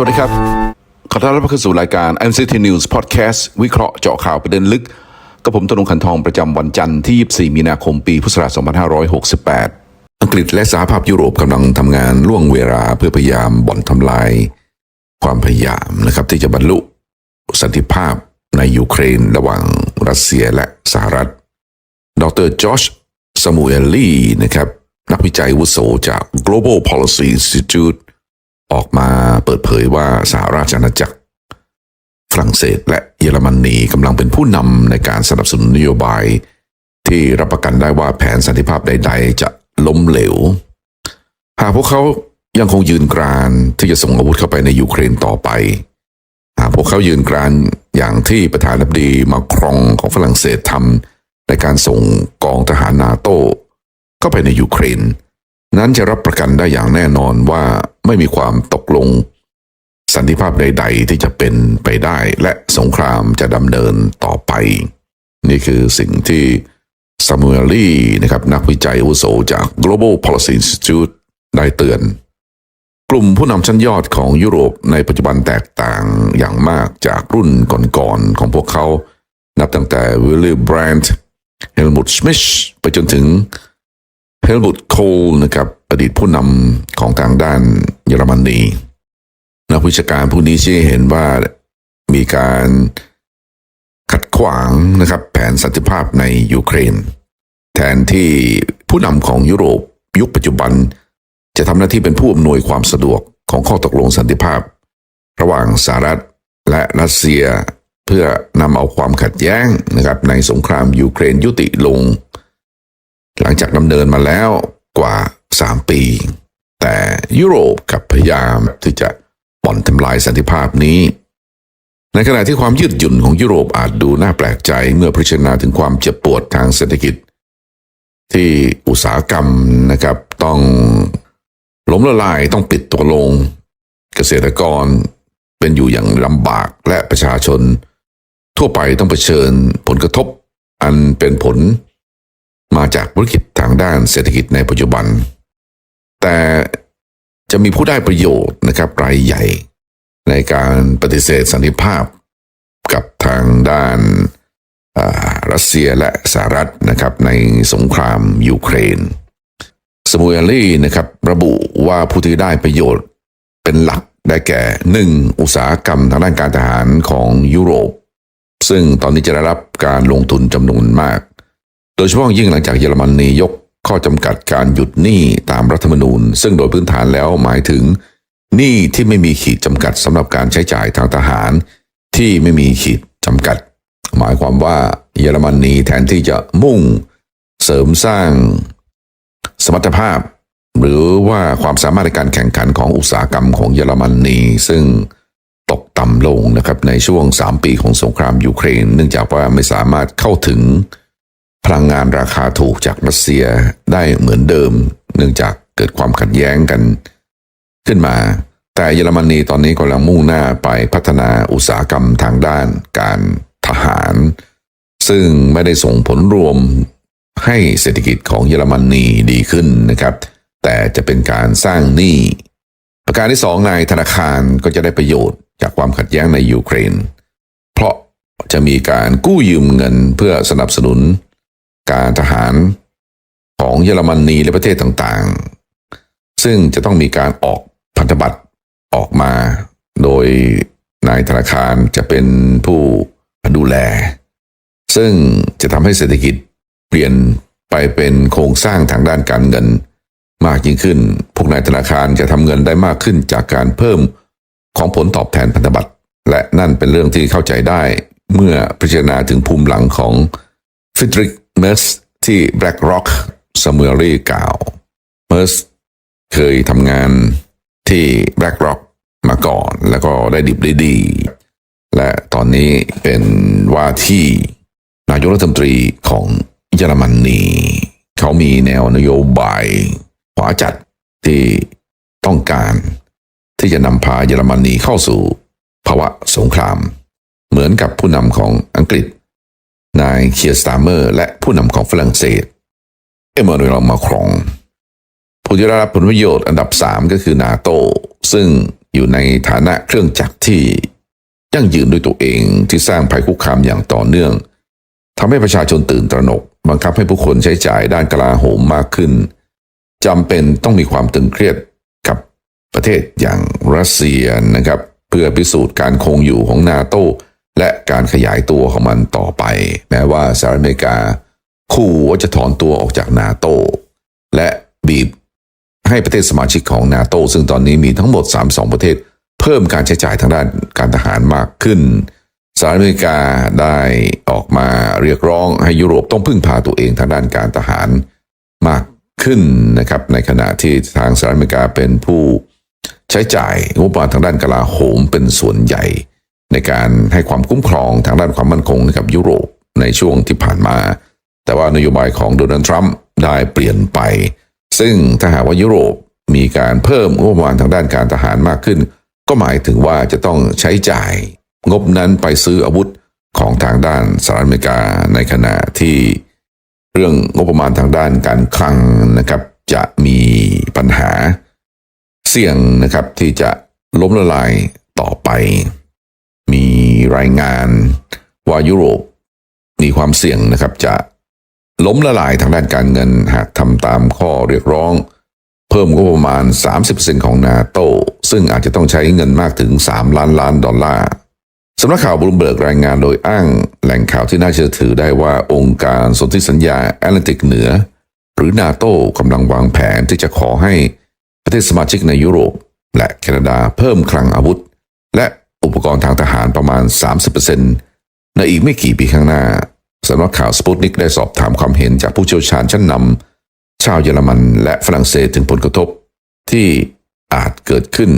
สวัสดีครับ ขอต้อนรับเข้าสู่รายการ MCT News Podcast วิเคราะห์เจาะข่าวประเด็นลึก กับผมธนงคันทองประจำวันจันทร์ที่ 24 มีนาคมปี พุทธศักราช 2568 อังกฤษและสหภาพยุโรปกำลังทำงานล่วงเวลาเพื่อพยายามบ่อนทำลาย ความพยายามนะครับที่จะบรรลุ สันติภาพในยูเครนระหว่างรัสเซียและสหรัฐ ดรจอชสมูเอลลี่นะครับนักวิจัยวุโสจาก Global Policy Institute ออกมาเปิดเผยว่าสหราชอาณาจักร ฝรั่งเศสและเยอรมนีกำลังเป็นผู้นำในการสนับสนุนนโยบาย ที่รับประกันได้ว่าแผนสันติภาพใด ๆ จะล้มเหลว หากพวกเขายังคงยืนกรานที่จะส่งอาวุธเข้าไปในยูเครนต่อไป หากพวกเขายืนกรานอย่างที่ประธานาธิบดีมาครองของฝรั่งเศสทำในการส่งกองทหารนาโต้เข้าไปในยูเครน นั้นจะรับประกันได้อย่างแน่นอนว่าไม่มีความตกลง สันติภาพใด ๆ ที่จะเป็นไปได้ และสงครามจะดำเนินต่อไป นี่คือสิ่งที่ซามูเอลลี่นะครับนักวิจัยอาวุโสจาก Global Policy Institute ได้เตือน กลุ่มผู้นำชั้นยอดของยุโรปในปัจจุบันแตกต่างอย่างมากจากรุ่นก่อนๆของพวกเขา นับตั้งแต่วิลลี่แบรนด์เฮลมุตสมิชไปจนถึง ฮลมุตโคลนะครับอดีตผู้นำของทางด้านเยอรมนีนักวิชาการผู้นี้ชี้เห็นว่ามีการขัดขวางนะครับแผนสันติภาพในยูเครน แทนที่ผู้นำของยุโรปยุคปัจจุบัน จะทำหน้าที่เป็นผู้อำนวยความสะดวกของข้อตกลงสันติภาพ ระหว่างสหรัฐและรัสเซียเพื่อนำเอาความขัดแย้งนะครับในสงครามยูเครนยุติลง หลังจากดำเนินมาแล้วกว่า 3 ปี แต่ยุโรปกับพยายามที่จะบ่อนทำลายสันติภาพนี้ ในขณะที่ความยืดหยุ่นของยุโรปอาจดูน่าแปลกใจเมื่อพิจารณาถึงความเจ็บปวดทางเศรษฐกิจ ที่อุตสาหกรรมนะครับต้องล้มละลายต้องปิดตัวลง เกษตรกรเป็นอยู่อย่างลำบากและประชาชน ทั่วไปต้องเผชิญผลกระทบ อันเป็นผล มาจากวิกฤตทางด้านเศรษฐกิจในปัจจุบัน แต่จะมีผู้ได้ประโยชน์นะครับรายใหญ่ ในการปฏิเสธสันติภาพ กับทางด้านารัสเซียและสหรัฐนะครับในสงครามยูเครน สมูเอลลี่นะครับระบุว่าผู้ที่ได้ประโยชน์เป็นหลักได้แก่หนึ่งอุตสาหกรรมทางด้านการทหารของยุโรป ซึ่งตอนนี้จะได้รับการลงทุนจำนวนมาก โดยเฉพาะยิ่งหลังจากเยอรมนียกข้อจำกัดการหยุดหนี้ตามรัฐธรรมนูญ ซึ่งโดยพื้นฐานแล้วหมายถึงหนี้ที่ไม่มีขีดจำกัดสำหรับการใช้จ่ายทางทหาร ที่ไม่มีขีดจำกัด หมายความว่าเยอรมนีแทนที่จะมุ่งเสริมสร้างสมรรถภาพ หรือว่าความสามารถในการแข่งขันของอุตสาหกรรมของเยอรมนีซึ่งตกต่ำลงนะครับในช่วง 3 ปีของสงครามยูเครน เนื่องจากว่าไม่สามารถเข้าถึง พลังงานราคาถูกจากรัสเซียได้เหมือนเดิม เนื่องจากเกิดความขัดแย้งกัน ขึ้นมา แต่เยอรมนีตอนนี้กำลังมุ่งหน้าไปพัฒนาอุตสาหกรรมทางด้านการทหาร ซึ่งไม่ได้ส่งผลรวมให้เศรษฐกิจของเยอรมนีดีขึ้นนะครับ แต่จะเป็นการสร้างหนี้ประการที่สองนายธนาคารก็จะได้ประโยชน์จากความขัดแย้งในยูเครน เพราะจะมีการกู้ยืมเงินเพื่อสนับสนุน การทหารของเยอรมนีและประเทศต่างๆ ซึ่งจะต้องมีการออกพันธบัตรออกมา โดยนายธนาคารจะเป็นผู้ดูแล ซึ่งจะทำให้เศรษฐกิจเปลี่ยนไปเป็นโครงสร้างทางด้านการเงิน มากยิ่งขึ้น พวกนายธนาคารจะทำเงินได้มากขึ้นจากการเพิ่มของผลตอบแทนพันธบัตร และนั่นเป็นเรื่องที่เข้าใจได้เมื่อพิจารณาถึงภูมิหลังของฟิดริก เมสที่ BlackRock ซามูเอลี่กล่าวเมสเคยทำงานที่ BlackRock มาก่อนแล้วก็ได้ดิบได้ดี และตอนนี้เป็นว่าที่นายกรัฐมนตรีของเยอรมนีเขามีแนวนโยบายขวาจัดที่ต้องการที่จะนำพาเยอรมนีเข้าสู่ภาวะสงคราม เหมือนกับผู้นำของอังกฤษ นายเคียร์สตาร์เมอร์และผู้นำของฝรั่งเศส เอมมานูเอลมาครอง ผู้ที่ได้รับผลประโยชน์อันดับ 3 ก็คือนาโต ซึ่งอยู่ในฐานะเครื่องจักรที่ยั่งยืนด้วยตัวเองที่สร้างภัยคุกคามอย่างต่อเนื่องทำให้ประชาชนตื่นตระหนก บังคับให้ผู้คนใช้จ่ายด้านกลาโหมมากขึ้นจำเป็นต้องมีความตึงเครียดกับประเทศอย่างรัสเซียนะครับ เพื่อพิสูจน์การคงอยู่ของนาโต และการขยายตัวของมันต่อไป แม้ว่าสหรัฐอเมริกาขู่ว่าจะถอนตัวออกจากนาโตและบีบให้ประเทศสมาชิกของนาโตซึ่งตอนนี้มีทั้งหมด 32 ประเทศ เพิ่มการใช้จ่ายทางด้านการทหารมากขึ้นสหรัฐอเมริกาได้ออกมาเรียกร้องให้ยุโรปต้องพึ่งพาตัวเองทางด้านการทหารมากขึ้นนะครับ ในขณะที่ทางสหรัฐอเมริกาเป็นผู้ใช้จ่ายงบประมาณทางด้านกลาโหมเป็นส่วนใหญ่ ในการให้ความคุ้มครองทางด้านความมั่นคงกับยุโรปในช่วงที่ผ่านมา แต่ว่านโยบายของโดนัลด์ทรัมป์ได้เปลี่ยนไป ซึ่งถ้าหากว่ายุโรปมีการเพิ่มงบประมาณทางด้านการทหารมากขึ้น ก็หมายถึงว่าจะต้องใช้จ่าย งบนั้นไปซื้ออาวุธของทางด้านสหรัฐอเมริกาในขณะที่เรื่องงบประมาณทางด้านการคลังนะครับ จะมีปัญหาเสี่ยงนะครับที่จะล้มละลายต่อไป มีรายงานว่ายุโรปมีความเสี่ยงนะครับจะล้มละลายทางด้านการเงินหากทำตามข้อเรียกร้อง เพิ่มงบประมาณ 30%ของนาโต ซึ่งอาจจะต้องใช้เงินมากถึง 3 ล้านล้านดอลลาร์สำนักข่าวบลูมเบิร์กรายงานโดยอ้างแหล่งข่าวที่น่าเชื่อถือได้ว่าองค์การสนธิสัญญาแอตแลนติกเหนือ หรือนาโตกำลังวางแผนที่จะขอให้ประเทศสมาชิกในยุโรป และแคนาดาเพิ่มคลังอาวุธ และ อุปกรณ์ทางทหารประมาณ 30%ในอีกไม่กี่ปีข้างหน้าสำนักข่าวสปุตนิกได้สอบถามความเห็นจากผู้เชี่ยวชาญชั้นนำชาวเยอรมันและฝรั่งเศสถึงผลกระทบ ที่อาจเกิดขึ้น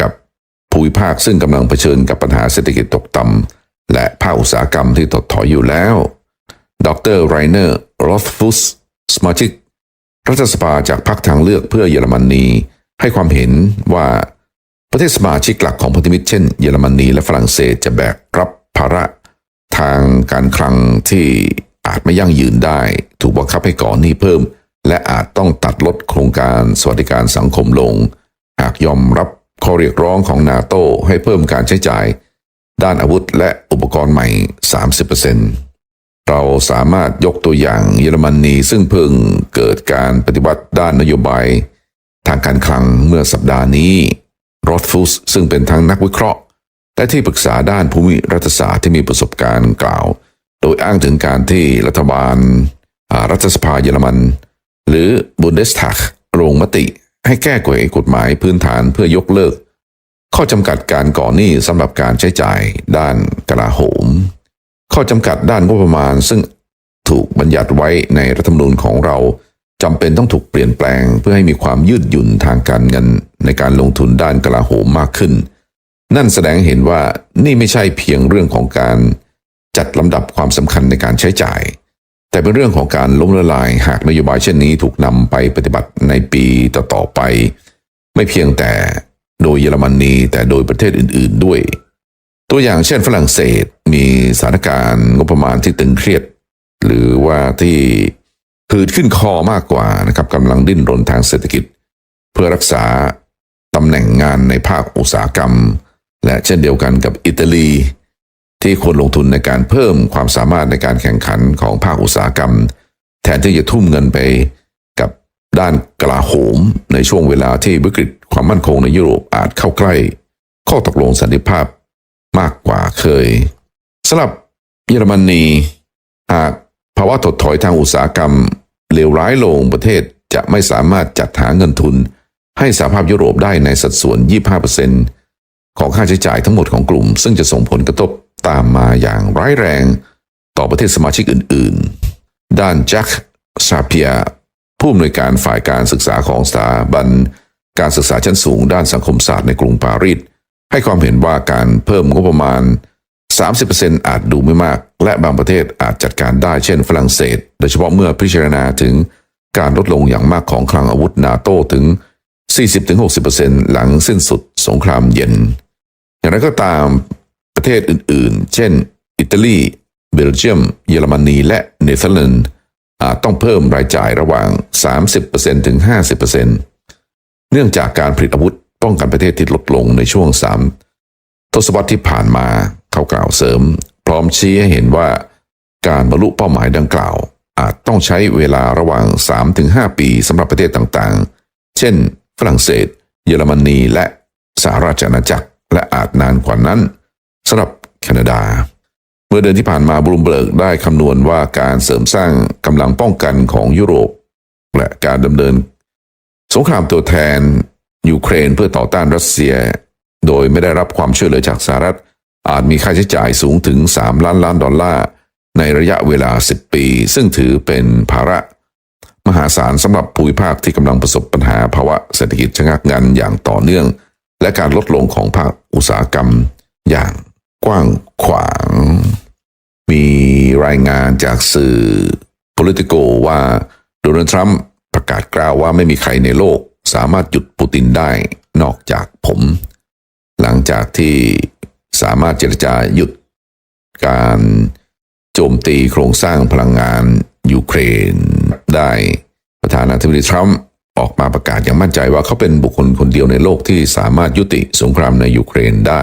กับภูมิภาคซึ่งกำลังเผชิญกับปัญหาเศรษฐกิจตกต่ำและภาคอุตสาหกรรมที่ถดถอยอยู่แล้ว ดรไรเนอร์โรธฟุสสมาชิกรัฐสภาจากพรรคทางเลือกเพื่อเยอรมนีให้ความเห็นว่า ประเทศสมาชิกหลักของพันธมิตรเช่นเยอรมนีและฝรั่งเศสจะแบกรับภาระทางการคลังที่อาจไม่ยั่งยืนได้ ถูกบังคับให้ก่อหนี้เพิ่ม และอาจต้องตัดลดโครงการสวัสดิการสังคมลง หากยอมรับข้อเรียกร้องของนาโตให้เพิ่มการใช้จ่าย ด้านอาวุธและอุปกรณ์ใหม่ 30%เราสามารถยกตัวอย่างเยอรมนีซึ่งเพิ่งเกิดการปฏิบัติด้านนโยบาย ทางการคลังเมื่อสัปดาห์นี้ รอดฟุสซึ่งเป็นทั้งนักวิเคราะห์ และที่ปรึกษาด้านภูมิรัฐศาสตร์ที่มีประสบการณ์กล่าว โดยอ้างถึงการที่รัฐบาลรัฐสภาเยอรมัน หรือบุนเดสทักลงมติ ให้แก้ไขกฎหมายพื้นฐานเพื่อยกเลิก ข้อจำกัดการก่อหนี้สำหรับการใช้จ่ายด้านกลาโหม ข้อจำกัดด้านงบประมาณซึ่งถูกบัญญัติไว้ในรัฐธรรมนูญของเรา จำเป็นต้องถูกเปลี่ยนแปลงเพื่อให้มีความยืดหยุ่นทางการเงินในการลงทุนด้านกลาโหมมากขึ้น นั่นแสดงเห็นว่านี่ไม่ใช่เพียงเรื่องของการจัดลำดับความสำคัญในการใช้จ่าย แต่เป็นเรื่องของการล้มละลายหากนโยบายเช่นนี้ถูกนำไปปฏิบัติในปีต่อๆไป ไม่เพียงแต่โดยเยอรมนีแต่โดยประเทศอื่น ๆด้วย ตัวอย่างเช่นฝรั่งเศสมีสถานการณ์งบประมาณที่ตึงเครียด หรือว่าที่ หืดขึ้นคอมากกว่านะครับกำลังดิ้นรนทางเศรษฐกิจ เพื่อรักษาตำแหน่งงานในภาคอุตสาหกรรม และเช่นเดียวกันกับอิตาลี ที่ควรลงทุนในการเพิ่มความสามารถในการแข่งขันของภาคอุตสาหกรรม แทนที่จะทุ่มเงินไปกับด้านกลาโหม ในช่วงเวลาที่วิกฤตความมั่นคงในยุโรปอาจเข้าใกล้ ข้อตกลงสันติภาพมากกว่าเคยสำหรับเยอรมนีหาก ภาวะถดถอยทางอุตสาหกรรมเลวร้ายลงประเทศจะไม่สามารถจัดหาเงินทุน ให้สหภาพยุโรปได้ในสัดส่วน 25%ของค่าใช้จ่ายทั้งหมดของกลุ่ม ซึ่งจะส่งผลกระทบตามมาอย่างร้ายแรงต่อประเทศสมาชิกอื่น ๆ ด้านแจ็คซาเปียผู้อำนวยการฝ่ายการศึกษาของสถาบัน การศึกษาชั้นสูงด้านสังคมศาสตร์ในกรุงปารีสให้ความเห็นว่าการเพิ่มงบประมาณ 30%อาจดูไม่มาก และบางประเทศอาจจัดการได้เช่นฝรั่งเศส โดยเฉพาะเมื่อพิจารณาถึงการลดลงอย่างมากของคลังอาวุธนาโตถึง 40-60%หลังสิ้นสุดสงครามเย็น อย่างไรก็ตามประเทศอื่นๆ เช่น อิตาลี เบลเยียม เยอรมนี และเนเธอร์แลนด์อาจต้องเพิ่มรายจ่ายระหว่าง 30%ถึง 50%เนื่องจากการผลิตอาวุธป้องกันประเทศที่ลดลงในช่วงสามทศวรรษที่ผ่านมาเขากล่าวเสริม ร้อมชี้ให้เห็นว่า การบรรลุเป้าหมายดังกล่าว อาจต้องใช้เวลาระหว่าง 3-5 ปีสำหรับประเทศต่างๆ เช่น ฝรั่งเศส เยอรมนีและสหราชอาณาจักรและอาจนานกว่านั้นสำหรับแคนาดา เมื่อเดือนที่ผ่านมาบลูมเบิร์กได้คำนวณว่าการเสริมสร้างกำลังป้องกันของยุโรป และการดำเนิน สงครามตัวแทนยูเครนเพื่อต่อต้านรัสเซีย โดยไม่ได้รับความช่วยเหลือจากสหรัฐ อาจมีค่าใช้จ่ายสูงถึง 3 ล้านล้านดอลลาร์ ในระยะเวลา 10 ปี ซึ่งถือเป็นภาระ มหาศาลสำหรับภูมิภาคที่กำลังประสบปัญหาภาวะเศรษฐกิจชะงักงันอย่างต่อเนื่อง และการลดลงของภาคอุตสาหกรรมอย่างกว้างขวาง มีรายงานจากสื่อ Politico ว่าโดนัลด์ทรัมป์ประกาศกล่าวว่าไม่มีใครในโลกสามารถหยุดปูตินได้นอกจากผม หลังจากที่ สามารถเจรจาหยุดการโจมตีโครงสร้างพลังงานยูเครนได้ประธานาธิบดีทรัมป์ออกมาประกาศอย่างมั่นใจว่าเขาเป็นบุคคลคนเดียวในโลกที่สามารถยุติสงครามในยูเครนได้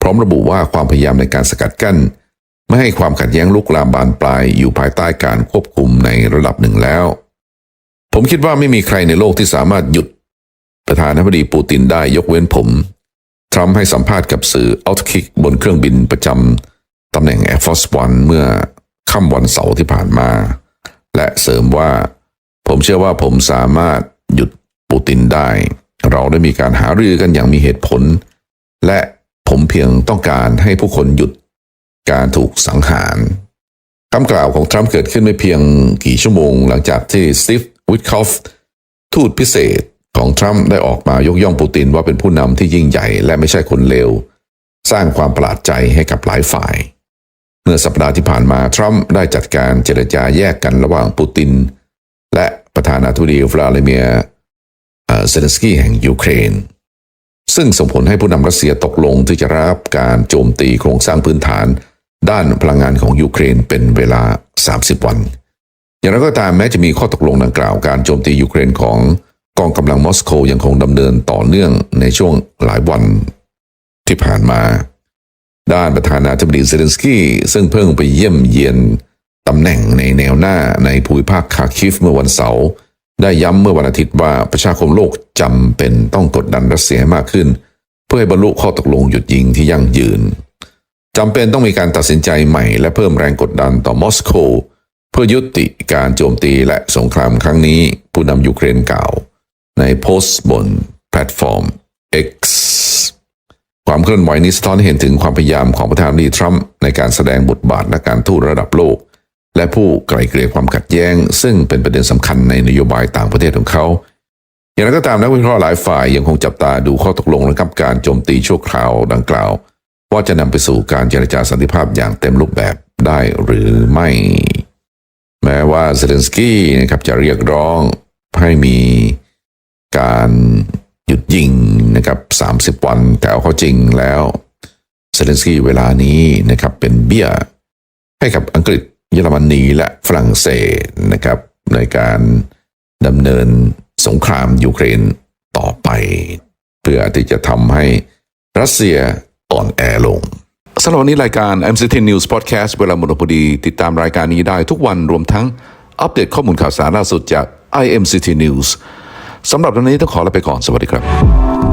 พร้อมระบุว่าความพยายามในการสกัดกั้น ไม่ให้ความขัดแย้งลุกลามบานปลายอยู่ภายใต้การควบคุมในระดับหนึ่งแล้ว ผมคิดว่าไม่มีใครในโลกที่สามารถหยุดประธานาธิบดีปูตินได้ยกเว้นผม ทรัมป์ให้สัมภาษณ์กับสื่ออัลตคิกบนเครื่องบินประจำตำแหน่ง Air Force One เมื่อค่ำวันเสาร์ที่ผ่านมา และเสริมว่า ผมเชื่อว่าผมสามารถหยุดปูตินได้ เราได้มีการหารือกันอย่างมีเหตุผล และผมเพียงต้องการให้ผู้คนหยุดการถูกสังหารคำกล่าวของทรัมป์เกิดขึ้นไม่เพียงกี่ชั่วโมงหลังจากที่สตีฟวิทคอฟทูตพิเศษ ของทรัมป์ได้ออกมายกย่องปูตินว่าเป็นผู้นำที่ยิ่งใหญ่และไม่ใช่คนเลวสร้างความประหลาดใจให้กับหลายฝ่าย เมื่อสัปดาห์ที่ผ่านมาทรัมป์ได้จัดการเจรจาแยกกันระหว่างปูติน และประธานาธิบดีวลาดิเมียร์เซเลนสกี้แห่งยูเครน ซึ่งส่งผลให้ผู้นำรัสเซียตกลงที่จะรับการโจมตีโครงสร้างพื้นฐาน ด้านพลังงานของยูเครนเป็นเวลา 30 วัน อย่างไรก็ตามแม้จะมีข้อตกลงดังกล่าวการโจมตียูเครนของ กองกำลังมอสโกยังคงดำเนินต่อเนื่องในช่วงหลายวันที่ผ่านมา ด้านประธานาธิบดีเซเลนสกี้ซึ่งเพิ่งไปเยี่ยมเยียนตำแหน่งในแนวหน้าในภูมิภาคคาคิฟเมื่อวันเสาร์ได้ย้ำเมื่อวันอาทิตย์ว่าประชาคมโลกจำเป็นต้องกดดันรัสเซียมากขึ้น เพื่อให้บรรลุข้อตกลงหยุดยิงที่ยั่งยืนจำเป็นต้องมีการตัดสินใจใหม่และเพิ่มแรงกดดันต่อมอสโก เพื่อยุติการโจมตีและสงครามครั้งนี้ผู้นำยูเครนกล่าว ในโพสต์บนแพลตฟอร์ม X ความเคลื่อนไหวนี้สะท้อนให้เห็นถึงความพยายามของประธานาธิบดีทรัมป์ในการแสดงบทบาทและการทูตระดับโลก และผู้ไกล่เกลี่ยความขัดแย้ง ซึ่งเป็นประเด็นสำคัญในนโยบายต่างประเทศของเขา อย่างไรก็ตามนักวิเคราะห์หลายฝ่ายยังคงจับตาดูข้อตกลงและกับการโจมตีชั่วคราวดังกล่าว ว่าจะนำไปสู่การเจรจาสันติภาพอย่างเต็มรูปแบบได้หรือไม่ แม้ว่าเซเลนสกี้นะครับจะเรียกร้องให้มี การหยุดยิงนะครับ 30 วันแต่เอาเข้าจริงแล้วเซเลนสกี้เวลานี้นะครับเป็นเบี้ยให้กับอังกฤษเยอรมนีและฝรั่งเศสนะครับในการดำเนินสงครามยูเครนต่อไป เพื่อที่จะทำให้รัสเซียอ่อนแอลงสำหรับวันนี้รายการ MCT News Podcast เวลาหมดพอดี ติดตามรายการนี้ได้ทุกวันรวมทั้งอัปเดตข้อมูลข่าวสารล่าสุดจาก IMCT News สำหรับวันนี้ต้องขอลาไปก่อนสวัสดีครับ